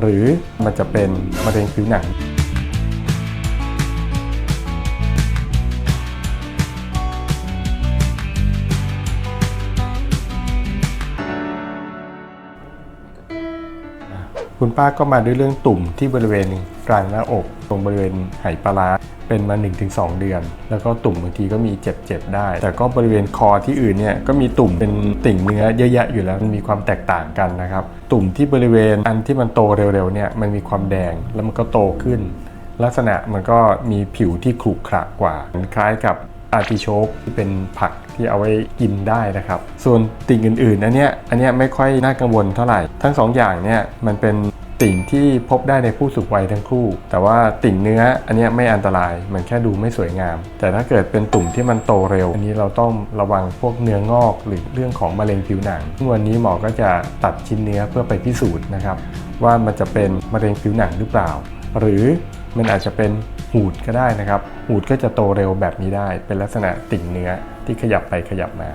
หรือมันจะเป็นมะเร็งผิวหนัง คุณป้าก็มาด้วยเรื่องตุ่มที่บริเวณกลางหน้าอก ตรงบริเวณไหปลาร้าเป็นมา 1-2 เดือน แล้วก็ตุ่มบางทีก็มีเจ็บๆได้ แต่ก็บริเวณคอที่อื่นเนี่ยก็มีตุ่มเป็นติ่งเนื้อเยอะแยะอยู่แล้วมันมีความแตกต่างกันนะครับ ตุ่มที่บริเวณอันที่มันโตเร็วๆเนี่ยมันมีความแดงแล้วมันก็โตขึ้นลักษณะมันก็มีผิวที่ขรุขระกว่าคล้ายกับ อาร์ติโชกที่เป็นผักที่เอาไว้กินได้นะครับ ส่วนติ่งอื่นๆอันเนี้ยอันเนี้ยไม่ค่อยน่ากังวลเท่าไหร่ ทั้งสองอย่างเนี่ยมันเป็นติ่งที่พบได้ในผู้สูงวัยทั้งคู่ แต่ว่าติ่งเนื้ออันเนี้ยไม่อันตราย มันแค่ดูไม่สวยงาม แต่ถ้าเกิดเป็นตุ่มที่มันโตเร็ว อันนี้เราต้องระวังพวกเนื้องอกหรือเรื่องของมะเร็งผิวหนังซึ่งวันนี้หมอก็จะตัดชิ้นเนื้อเพื่อไปพิสูจน์นะครับ ว่ามันจะเป็นมะเร็งผิวหนังหรือเปล่า หรือมันอาจจะเป็น หูดก็ได้นะครับ หูดก็จะโตเร็วแบบนี้ได้ เป็นลักษณะติ่งเนื้อที่ขยับไปขยับมา